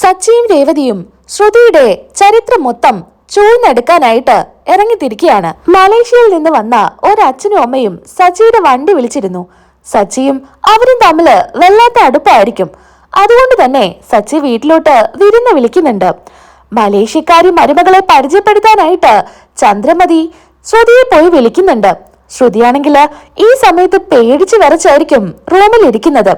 സച്ചിയും രേവതിയും ശ്രുതിയുടെ ചരിത്രം മൊത്തം ചൂഴ്ന്നെടുക്കാനായിട്ട് ഇറങ്ങിത്തിരിക്കുകയാണ്. മലേഷ്യയിൽ നിന്ന് വന്ന ഒരച്ഛനും അമ്മയും സച്ചിയുടെ വണ്ടി വിളിച്ചിരുന്നു. സച്ചിയും അവരും തമ്മിൽ വല്ലാത്ത അടുപ്പായിരിക്കും. അതുകൊണ്ട് തന്നെ സച്ചി വീട്ടിലോട്ട് വിരുന്ന് വിളിക്കുന്നുണ്ട്. മലേഷ്യക്കാരി മരുമകളെ പരിചയപ്പെടുത്താനായിട്ട് ചന്ദ്രമതി ശ്രുതിയെ പോയി വിളിക്കുന്നുണ്ട്. ശ്രുതിയാണെങ്കിൽ ഈ സമയത്ത് പേടിച്ചു വരച്ചായിരിക്കും റൂമിൽ ഇരിക്കുന്നത്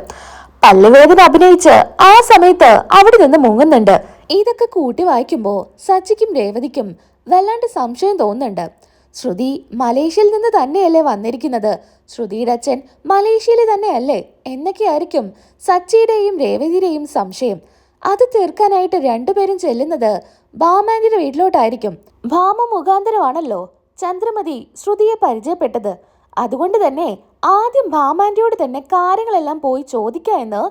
പല്ലുവേദന അഭിനയിച്ച് ആ സമയത്ത് അവിടെ നിന്ന് മുങ്ങുന്നുണ്ട്. ഇതൊക്കെ കൂട്ടി വായിക്കുമ്പോൾ സച്ചിക്കും രേവതിക്കും വല്ലാണ്ട് സംശയം തോന്നുന്നുണ്ട്. ശ്രുതി മലേഷ്യയിൽ നിന്ന് തന്നെയല്ലേ വന്നിരിക്കുന്നത്? ശ്രുതിയുടെ അച്ഛൻ മലേഷ്യയിൽ തന്നെയല്ലേ? എന്നൊക്കെയായിരിക്കും സച്ചിയുടെയും രേവതിയുടെയും സംശയം. അത് തീർക്കാനായിട്ട് രണ്ടുപേരും ചെല്ലുന്നത് ഭാമാന്റെ വീട്ടിലോട്ടായിരിക്കും. ഭാമ മുഖാന്തരമാണല്ലോ ചന്ദ്രമതി ശ്രുതിയെ പരിചയപ്പെട്ടത്. അതുകൊണ്ട് തന്നെ ആദ്യം ഭാമാന്റെയോട് തന്നെ കാര്യങ്ങളെല്ലാം പോയി ചോദിക്കുക എന്ന്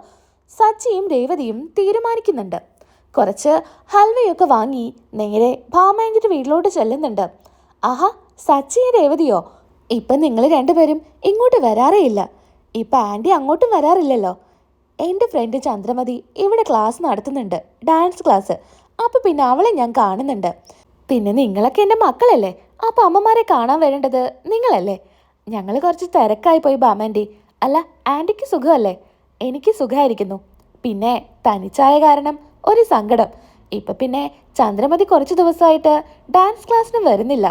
സച്ചിയും രേവതിയും തീരുമാനിക്കുന്നുണ്ട്. കുറച്ച് ഹൽവയൊക്കെ വാങ്ങി നേരെ ഭാമാന്റെ വീട്ടിലോട്ട് ചെല്ലുന്നുണ്ട്. ആഹാ സച്ചിയും രേവതിയോ? ഇപ്പം നിങ്ങൾ രണ്ടുപേരും ഇങ്ങോട്ട് വരാറേ ഇല്ല. ഇപ്പം ആന്റി അങ്ങോട്ടും വരാറില്ലല്ലോ. എന്റെ ഫ്രണ്ട് ചന്ദ്രമതി ഇവിടെ ക്ലാസ് നടത്തുന്നുണ്ട് ഡാൻസ് ക്ലാസ്. അപ്പോൾ പിന്നെ അവളെ ഞാൻ കാണുന്നുണ്ട്. പിന്നെ നിങ്ങളൊക്കെ എന്റെ മക്കളല്ലേ? അപ്പോൾ അമ്മമാരെ കാണാൻ വരേണ്ടത് നിങ്ങളല്ലേ? ഞങ്ങൾ കുറച്ച് തിരക്കായി പോയി ബാമാന്റി അല്ല ആന്റിക്ക് സുഖമല്ലേ? എനിക്ക് സുഖമായിരിക്കുന്നു. പിന്നെ തനിച്ചായ കാരണം ഒരു സങ്കടം. ഇപ്പം പിന്നെ ചന്ദ്രമതി കുറച്ച് ദിവസമായിട്ട് ഡാൻസ് ക്ലാസ്സിന് വരുന്നില്ല.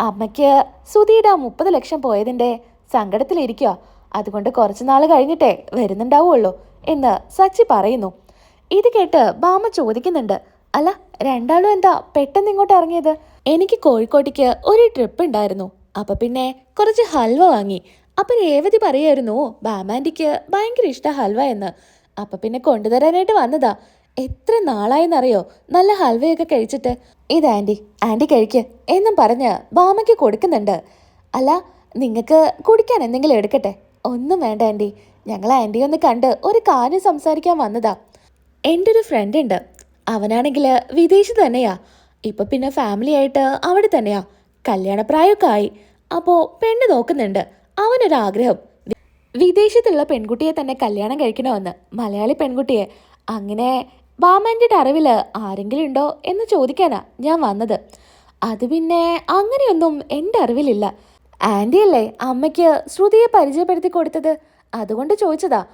അമ്മയ്ക്ക് സുധീടെ മുപ്പത് ലക്ഷം പോയതിന്റെ സങ്കടത്തിലിരിക്കുക അതുകൊണ്ട് കുറച്ച് നാൾ കഴിഞ്ഞിട്ടേ വരുന്നുണ്ടാവുള്ളൂ എന്ന് സച്ചി പറയുന്നു. ഇത് കേട്ട് ബാമ ചോദിക്കുന്നുണ്ട്. അല്ല രണ്ടാളും എന്താ പെട്ടെന്ന് ഇങ്ങോട്ട് ഇറങ്ങിയത്? എനിക്ക് കോഴിക്കോട്ടേക്ക് ഒരു ട്രിപ്പ് ഉണ്ടായിരുന്നു. അപ്പൊ പിന്നെ കുറച്ച് ഹൽവ വാങ്ങി. അപ്പൊ രേവതി പറയായിരുന്നു ബാമാന്റിക്ക് ഭയങ്കര ഇഷ്ട ഹൽവ എന്ന്. അപ്പൊ പിന്നെ കൊണ്ടുതരാനായിട്ട് വന്നതാ. എത്ര നാളായെന്നറിയോ? നല്ല ഹൽവയൊക്കെ കഴിച്ചിട്ട്. ഇത് ആന്റി ആന്റി കഴിക്ക് എന്നും പറഞ്ഞ് ബാമയ്ക്ക് കൊടുക്കുന്നുണ്ട്. അല്ല നിങ്ങൾക്ക് കുടിക്കാൻ എന്തെങ്കിലും എടുക്കട്ടെ? ഒന്നും വേണ്ട ആന്റി ഞങ്ങൾ ആന്റി ഒന്ന് കണ്ട് ഒരു കാര്യം സംസാരിക്കാൻ വന്നതാ. എന്റെ ഒരു ഫ്രണ്ട് ഉണ്ട്. അവനാണെങ്കിൽ വിദേശത്ത് തന്നെയാ. ഇപ്പൊ പിന്നെ ഫാമിലി ആയിട്ട് അവിടെ തന്നെയാ. കല്യാണപ്രായമൊക്കെ ആയി. അപ്പോൾ പെണ്ണ് നോക്കുന്നുണ്ട്. അവനൊരാഗ്രഹം. വിദേശത്തുള്ള പെൺകുട്ടിയെ തന്നെ കല്യാണം കഴിക്കണമെന്ന് മലയാളി പെൺകുട്ടിയെ. അങ്ങനെ ബാമാന്റെ അറിവിൽ ആരെങ്കിലും ഉണ്ടോ എന്ന് ചോദിക്കാനാ ഞാൻ വന്നത്. അത് പിന്നെ അങ്ങനെയൊന്നും എന്റെ അറിവിലില്ല. ആന്റി അല്ലേ അമ്മയ്ക്ക് ശ്രുതിയെ പരിചയപ്പെടുത്തി കൊടുത്തത്? അതുകൊണ്ട് ചോദിച്ചതാ.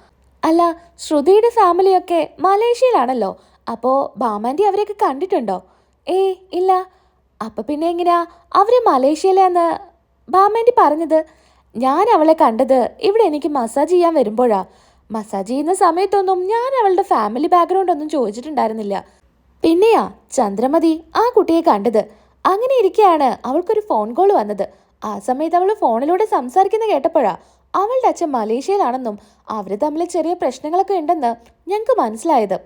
അല്ല ശ്രുതിയുടെ ഫാമിലിയൊക്കെ മലേഷ്യയിലാണല്ലോ. അപ്പോൾ ബാമാന്റി അവരെയൊക്കെ കണ്ടിട്ടുണ്ടോ? ഏയ് ഇല്ല. അപ്പൊ പിന്നെ എങ്ങനെയാ അവർ മലേഷ്യയിലാന്ന് ബാമേണ്ടി പറഞ്ഞത്. ഞാൻ അവളെ കണ്ടത് ഇവിടെ എനിക്ക് മസാജ് ചെയ്യാൻ വരുമ്പോഴാ. മസാജ് ചെയ്യുന്ന സമയത്തൊന്നും ഞാൻ അവളുടെ ഫാമിലി ബാക്ക്ഗ്രൗണ്ട് ഒന്നും ചോദിച്ചിട്ടുണ്ടായിരുന്നില്ല. പിന്നെയാ ചന്ദ്രമതി ആ കുട്ടിയെ കണ്ടത്. അങ്ങനെ ഇരിക്കെയാണ് അവൾക്കൊരു ഫോൺ കോൾ വന്നത്. ആ സമയത്ത് അവൾ ഫോണിലൂടെ സംസാരിക്കുന്ന കേട്ടപ്പോഴാ അവളുടെ അച്ഛൻ മലേഷ്യയിലാണെന്നും അവർ തമ്മിൽ ചെറിയ പ്രശ്നങ്ങളൊക്കെ ഉണ്ടെന്ന് ഞങ്ങൾക്ക് മനസ്സിലായത്.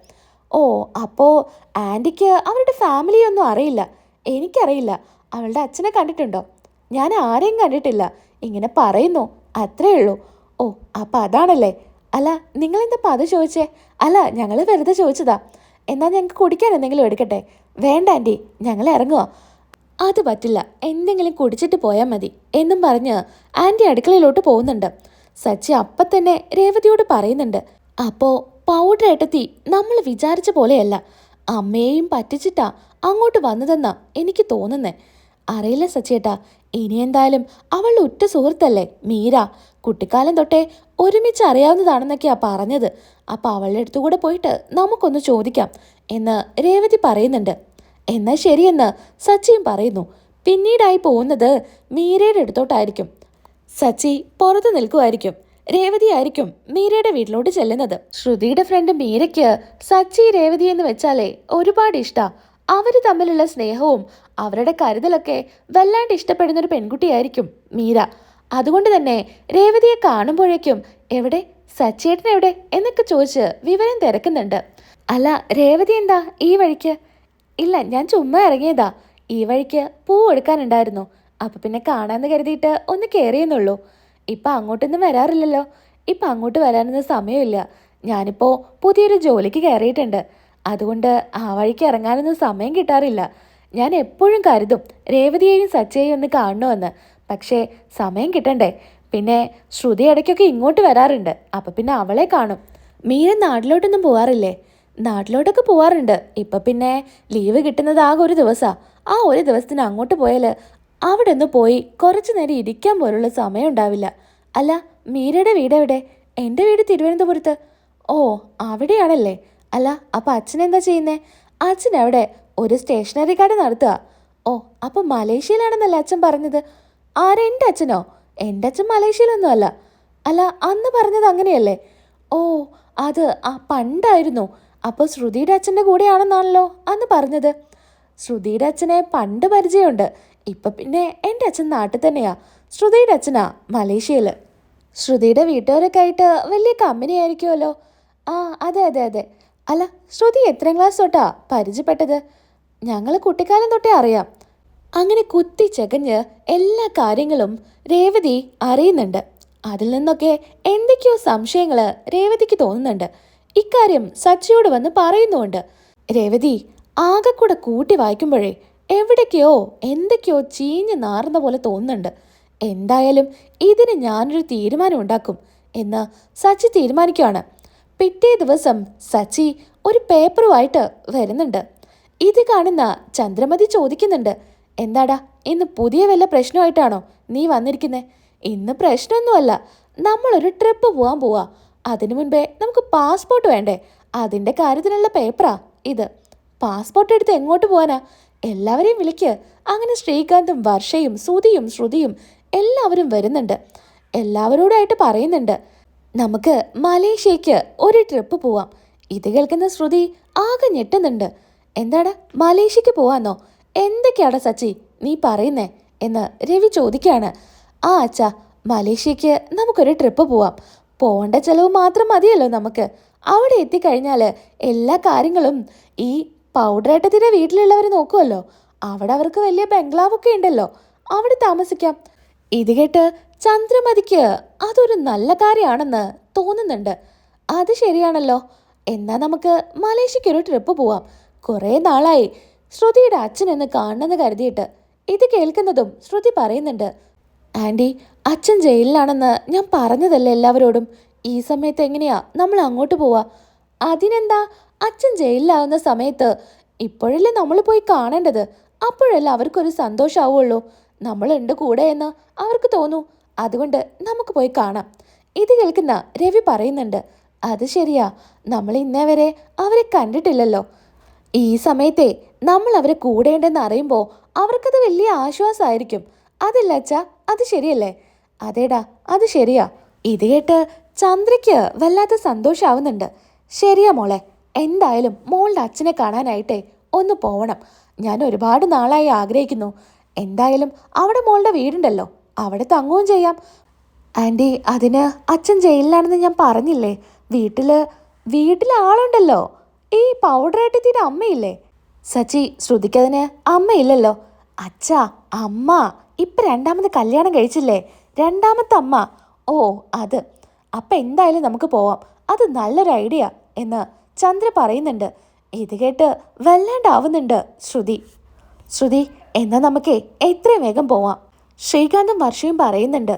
ഓ അപ്പോൾ ആന്റിക്ക് അവരുടെ ഫാമിലിയൊന്നും അറിയില്ല. എനിക്കറിയില്ല. അവളുടെ അച്ഛനെ കണ്ടിട്ടുണ്ടോ? ഞാൻ ആരെയും കണ്ടിട്ടില്ല. ഇങ്ങനെ പറയുന്നു. അത്രേ ഉള്ളൂ. ഓ അപ്പം അതാണല്ലേ? അല്ല നിങ്ങളെന്താ പത് ചോദിച്ചേ? അല്ല ഞങ്ങൾ വെറുതെ ചോദിച്ചതാ. എന്നാൽ ഞങ്ങൾക്ക് കുടിക്കാൻ എന്തെങ്കിലും എടുക്കട്ടെ? വേണ്ട ആന്റി. ഞങ്ങൾ ഇറങ്ങുക അത് പറ്റില്ല. എന്തെങ്കിലും കുടിച്ചിട്ട് പോയാൽ മതി. എന്നും പറഞ്ഞ് ആന്റി അടുക്കളയിലോട്ട് പോകുന്നുണ്ട്. സച്ചി അപ്പം തന്നെ രേവതിയോട് പറയുന്നുണ്ട്. അപ്പോൾ പൗഡർ എട്ടത്തി നമ്മൾ വിചാരിച്ച പോലെയല്ല. അമ്മയെയും പറ്റിച്ചിട്ടാ അങ്ങോട്ട് വന്നതെന്നാ എനിക്ക് തോന്നുന്നേ. അറിയില്ല സച്ചേട്ടാ ഇനി എന്തായാലും അവളുടെ ഉറ്റ സുഹൃത്തല്ലേ മീര. കുട്ടിക്കാലം തൊട്ടേ ഒരുമിച്ച് അറിയാവുന്നതാണെന്നൊക്കെയാ പറഞ്ഞത്. അപ്പം അവളുടെ അടുത്തു കൂടെ പോയിട്ട് നമുക്കൊന്ന് ചോദിക്കാം എന്ന് രേവതി പറയുന്നുണ്ട്. എന്നാ ശരിയെന്ന് സച്ചിയും പറയുന്നു. പിന്നീടായി പോകുന്നത് മീരയുടെ അടുത്തോട്ടായിരിക്കും. സച്ചി പുറത്ത് നിൽക്കുമായിരിക്കും രേവതി ആയിരിക്കും മീരയുടെ വീട്ടിലോട്ട് ചെല്ലുന്നത്. ശ്രുതിയുടെ ഫ്രണ്ട് മീരയ്ക്ക് സച്ചി രേവതി എന്ന് വെച്ചാലേ ഒരുപാട് ഇഷ്ടാ. അവർ തമ്മിലുള്ള സ്നേഹവും അവരുടെ കരുതലൊക്കെ വല്ലാണ്ട് ഇഷ്ടപ്പെടുന്ന ഒരു പെൺകുട്ടിയായിരിക്കും മീര. അതുകൊണ്ട് തന്നെ രേവതിയെ കാണുമ്പോഴേക്കും എവിടെ? സച്ചേട്ടൻ എവിടെ? എന്നൊക്കെ ചോദിച്ച് വിവരം തിരക്കുന്നുണ്ട്. അല്ല രേവതി എന്താ ഈ വഴിക്ക്? ഇല്ല ഞാൻ ചുമ്മാ ഇറങ്ങിയതാ. ഈ വഴിക്ക് പൂ എടുക്കാനുണ്ടായിരുന്നു. അപ്പൊ പിന്നെ കാണാന്ന് കരുതിയിട്ട് ഒന്ന് കയറിയെന്നുള്ളൂ ഇപ്പൊ അങ്ങോട്ടൊന്നും വരാറില്ലല്ലോ. ഇപ്പം അങ്ങോട്ട് വരാനൊന്നും സമയമില്ല. ഞാനിപ്പോൾ പുതിയൊരു ജോലിക്ക് കയറിയിട്ടുണ്ട്. അതുകൊണ്ട് ആ വഴിക്ക് ഇറങ്ങാനൊന്നും സമയം കിട്ടാറില്ല. ഞാൻ എപ്പോഴും കരുതും രേവതിയെയും സച്ചയെയും ഒന്ന് കാണണമെന്ന്. പക്ഷേ സമയം കിട്ടണ്ടേ. പിന്നെ ശ്രുതി ഇടയ്ക്കൊക്കെ ഇങ്ങോട്ട് വരാറുണ്ട്. അപ്പം പിന്നെ അവളെ കാണും. മീര നാട്ടിലോട്ടൊന്നും പോവാറില്ലേ? നാട്ടിലോട്ടൊക്കെ പോവാറുണ്ട്. ഇപ്പം പിന്നെ ലീവ് കിട്ടുന്നത് ആകെ ഒരു ദിവസമാണ് ആ ഒരു ദിവസത്തിന് അങ്ങോട്ട് പോയാൽ അവിടെ ഒന്ന് പോയി കുറച്ചു നേരം ഇരിക്കാൻ പോലുള്ള സമയം ഉണ്ടാവില്ല. അല്ല മീരയുടെ വീട് എവിടെ? എന്റെ വീട് തിരുവനന്തപുരത്ത്. ഓ അവിടെയാണല്ലേ. അല്ല അപ്പൊ അച്ഛൻ എന്താ ചെയ്യുന്നേ? അച്ഛൻ അവിടെ ഒരു സ്റ്റേഷനറി കട നടത്തുക. ഓ അപ്പൊ മലേഷ്യയിലാണെന്നല്ലേ അച്ഛൻ പറഞ്ഞത്? ആരാ എന്റെ അച്ഛനോ? എന്റെ അച്ഛൻ മലേഷ്യയിലൊന്നും അല്ല അല്ല അന്ന് പറഞ്ഞത് അങ്ങനെയല്ലേ? ഓ അത് ആ പണ്ടായിരുന്നു. അപ്പോൾ ശ്രുതിയുടെ അച്ഛന്റെ കൂടെയാണെന്നാണല്ലോ അന്ന് പറഞ്ഞത്. ശ്രുതിയുടെ അച്ഛനെ പണ്ട് പരിചയമുണ്ട്. ഇപ്പം പിന്നെ എന്റെ അച്ഛൻ നാട്ടിൽ തന്നെയാ. ശ്രുതിയുടെ അച്ഛനാ മലേഷ്യയിൽ ശ്രുതിയുടെ വീട്ടുകാരൊക്കെ ആയിട്ട് വലിയ കമ്പനി ആയിരിക്കുമല്ലോ ആ അതെ അതെ അതെ. അല്ല ശ്രുതി എത്രാം ക്ലാസ് തൊട്ടാ പരിചയപ്പെട്ടത്? ഞങ്ങൾ കുട്ടിക്കാലം തൊട്ടേ അറിയാം. അങ്ങനെ കുത്തി ചകഞ്ഞ് എല്ലാ കാര്യങ്ങളും രേവതി അറിയുന്നുണ്ട്. അതിൽ നിന്നൊക്കെ എന്തൊക്കെയോ സംശയങ്ങൾ രേവതിക്ക് തോന്നുന്നുണ്ട്. ഇക്കാര്യം സച്ചിയോട് വന്ന് പറയുന്നുമുണ്ട്. രേവതി ആകെ കൂടെ കൂട്ടി വായിക്കുമ്പോഴേ എവിടേക്കോ എന്തൊക്കെയോ ചീഞ്ഞ് നാറുന്ന പോലെ തോന്നുന്നുണ്ട്. എന്തായാലും ഇതിന് ഞാനൊരു തീരുമാനം ഉണ്ടാക്കും എന്ന് സച്ചി തീരുമാനിക്കുകയാണ്. പിറ്റേ ദിവസം സച്ചി ഒരു പേപ്പറുമായിട്ട് വരുന്നുണ്ട്. ഇത് കാണുന്ന ചന്ദ്രമതി ചോദിക്കുന്നുണ്ട് എന്താടാ ഇന്ന് പുതിയ വല്ല പ്രശ്നമായിട്ടാണോ നീ വന്നിരിക്കുന്നേ? ഇന്ന് പ്രശ്നമൊന്നുമല്ല നമ്മളൊരു ട്രിപ്പ് പോകാൻ പോവാ. അതിനു മുൻപേ നമുക്ക് പാസ്പോർട്ട് വേണ്ടേ? അതിന്റെ കാര്യത്തിനുള്ള പേപ്പറാ ഇത്. പാസ്പോർട്ട് എടുത്ത് എങ്ങോട്ട് പോവാനാ? എല്ലാവരെയും വിളിക്ക്. അങ്ങനെ ശ്രീകാന്തും വർഷയും ശ്രുതിയും ശ്രുതിയും എല്ലാവരും വരുന്നുണ്ട്. എല്ലാവരോടായിട്ട് പറയുന്നുണ്ട്. നമുക്ക് മലേഷ്യക്ക് ഒരു ട്രിപ്പ് പോവാം. ഇത് കേൾക്കുന്ന ശ്രുതി ആകെ ഞെട്ടുന്നുണ്ട്. എന്താടാ മലേഷ്യക്ക് പോവാന്നോ? എന്തൊക്കെയാടാ സച്ചി നീ പറയുന്നേ? എന്ന് രവി ചോദിക്കുകയാണ് ആ അച്ഛാ മലേഷ്യക്ക് നമുക്കൊരു ട്രിപ്പ് പോവാം. പോകേണ്ട ചെലവ് മാത്രം മതിയല്ലോ നമുക്ക്. അവിടെ എത്തിക്കഴിഞ്ഞാൽ എല്ലാ കാര്യങ്ങളും ഈ പൗഡറേട്ടത്തിന്റെ വീട്ടിലുള്ളവർ നോക്കുമല്ലോ അവിടെ അവർക്ക് വലിയ ബംഗ്ലാവൊക്കെ ഉണ്ടല്ലോ. അവിടെ താമസിക്കാം. ഇത് കേട്ട് ചന്ദ്രമതിക്ക് അതൊരു നല്ല കാര്യമാണെന്ന് തോന്നുന്നുണ്ട്. അത് ശരിയാണല്ലോ. എന്നാൽ നമുക്ക് മലേഷ്യക്ക് ഒരു ട്രിപ്പ് പോവാം. കുറേ നാളായി ശ്രുതിയുടെ അച്ഛൻ എന്ന് കാണണമെന്ന് കരുതിയിട്ട്. ഇത് കേൾക്കുന്നതും ശ്രുതി പറയുന്നുണ്ട്. ആന്റി അച്ഛൻ ജയിലിലാണെന്ന് ഞാൻ പറഞ്ഞതല്ലേ എല്ലാവരോടും? ഈ സമയത്ത് എങ്ങനെയാ നമ്മൾ അങ്ങോട്ട് പോവാ? അതിനെന്താ അച്ഛൻ ജയിലിലാവുന്ന സമയത്ത് ഇപ്പോഴല്ലേ നമ്മൾ പോയി കാണേണ്ടത്? അപ്പോഴല്ലേ അവർക്കൊരു സന്തോഷമാവുള്ളൂ നമ്മളുണ്ട് കൂടെ എന്ന് അവർക്ക് തോന്നൂ. അതുകൊണ്ട് നമുക്ക് പോയി കാണാം. ഇത് കേൾക്കുന്ന രവി പറയുന്നുണ്ട് അത് ശരിയാ. നമ്മൾ ഇന്നേ വരെ അവരെ കണ്ടിട്ടില്ലല്ലോ. ഈ സമയത്തെ നമ്മൾ അവരെ കൂടേണ്ടെന്ന് അറിയുമ്പോൾ അവർക്കത് വലിയ ആശ്വാസമായിരിക്കും അതല്ല അച്ഛാ അത് ശരിയല്ലേ? അതേടാ അത് ശരിയാ. ഇത് കേട്ട് ചന്ദ്രയ്ക്ക് വല്ലാത്ത സന്തോഷാവുന്നുണ്ട്. ശരിയാ മോളെ. എന്തായാലും മോളുടെ അച്ഛനെ കാണാനായിട്ടേ ഒന്ന് പോവണം. ഞാൻ ഒരുപാട് നാളായി ആഗ്രഹിക്കുന്നു. എന്തായാലും അവിടെ മോളുടെ വീടുണ്ടല്ലോ. അവിടെ തങ്ങുകയും ചെയ്യാം. ആന്റി അതിന് അച്ഛൻ ജയിലിലാണെന്ന് ഞാൻ പറഞ്ഞില്ലേ? വീട്ടിൽ വീട്ടിൽ ആളുണ്ടല്ലോ. ഈ പൗഡർ പൗഡറേട്ടത്തിന്റെ അമ്മയില്ലേ? സച്ചി ശ്രുതിക്കതിന് അമ്മയില്ലല്ലോ. അച്ഛാ അമ്മ. ഇപ്പം രണ്ടാമത് കല്യാണം കഴിച്ചില്ലേ? രണ്ടാമത്തെ അമ്മ. ഓ അത്. അപ്പം എന്തായാലും നമുക്ക് പോവാം. അത് നല്ലൊരു ഐഡിയ എന്ന് ചന്ദ്ര പറയുന്നുണ്ട് ഇത് കേട്ട് വല്ലാണ്ടാവുന്നുണ്ട് ശ്രുതി. ശ്രുതി എന്നാൽ നമുക്കേ എത്രയും വേഗം പോവാം. ശ്രീകാന്തും വർഷയും പറയുന്നുണ്ട്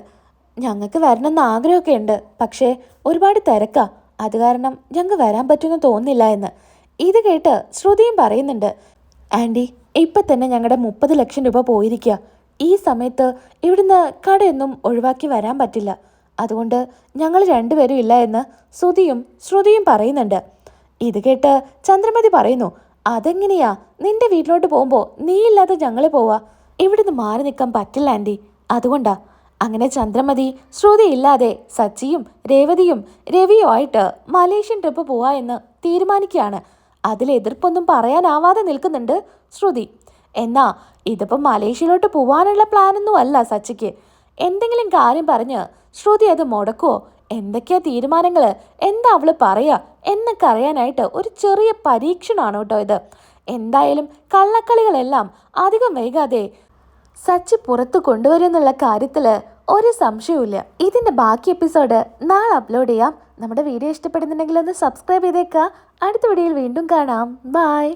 ഞങ്ങൾക്ക് വരണമെന്ന് ആഗ്രഹമൊക്കെ ഉണ്ട് പക്ഷേ ഒരുപാട് തിരക്കാ. അത് കാരണം ഞങ്ങൾക്ക് വരാൻ പറ്റുമെന്ന് തോന്നുന്നില്ല എന്ന്. ഇത് കേട്ട് ശ്രുതിയും പറയുന്നുണ്ട് ആന്റി ഇപ്പം തന്നെ ഞങ്ങളുടെ മുപ്പത് ലക്ഷം രൂപ പോയിരിക്കുക ഈ സമയത്ത് ഇവിടുന്ന് കടയൊന്നും ഒഴിവാക്കി വരാൻ പറ്റില്ല. അതുകൊണ്ട് ഞങ്ങൾ രണ്ടുപേരും ഇല്ല എന്ന് ശ്രുതിയും ശ്രുതിയും പറയുന്നുണ്ട്. ഇത് കേട്ട് ചന്ദ്രമതി പറയുന്നു അതെങ്ങനെയാ? നിന്റെ വീട്ടിലോട്ട് പോകുമ്പോൾ നീ ഇല്ലാതെ ഞങ്ങളെ പോവാ? ഇവിടുന്ന് മാറി നിൽക്കാൻ പറ്റില്ല ആന്റി അതുകൊണ്ടാ. അങ്ങനെ ചന്ദ്രമതി ശ്രുതി ഇല്ലാതെ സച്ചിയും രേവതിയും രവിയും ആയിട്ട് മലേഷ്യൻ ട്രിപ്പ് പോവാ എന്ന് തീരുമാനിക്കുകയാണ്. അതിൽ എതിർപ്പൊന്നും പറയാനാവാതെ നിൽക്കുന്നുണ്ട് ശ്രുതി. എന്നാ ഇതിപ്പോൾ മലേഷ്യയിലോട്ട് പോവാനുള്ള പ്ലാനൊന്നും അല്ല സച്ചിക്ക്. എന്തെങ്കിലും കാര്യം പറഞ്ഞ് ശ്രുതി അത് മുടക്കുവോ? എന്തൊക്കെയാ തീരുമാനങ്ങൾ എന്താ അവൾ പറയാ? എന്നൊക്കെ അറിയാനായിട്ട് ഒരു ചെറിയ പരീക്ഷണമാണ് കേട്ടോ ഇത്. എന്തായാലും കള്ളക്കളികളെല്ലാം അധികം വൈകാതെ സച്ചി പുറത്തു കൊണ്ടുവരുമെന്നുള്ള കാര്യത്തിൽ ഒരു സംശയവുമില്ല. ഇതിന്റെ ബാക്കി എപ്പിസോഡ് നാളെ അപ്ലോഡ് ചെയ്യാം. നമ്മുടെ വീഡിയോ ഇഷ്ടപ്പെടുന്നുണ്ടെങ്കിൽ ഒന്ന് സബ്സ്ക്രൈബ് ചെയ്തേക്കുക. അടുത്ത വീഡിയോയിൽ വീണ്ടും കാണാം. ബായ്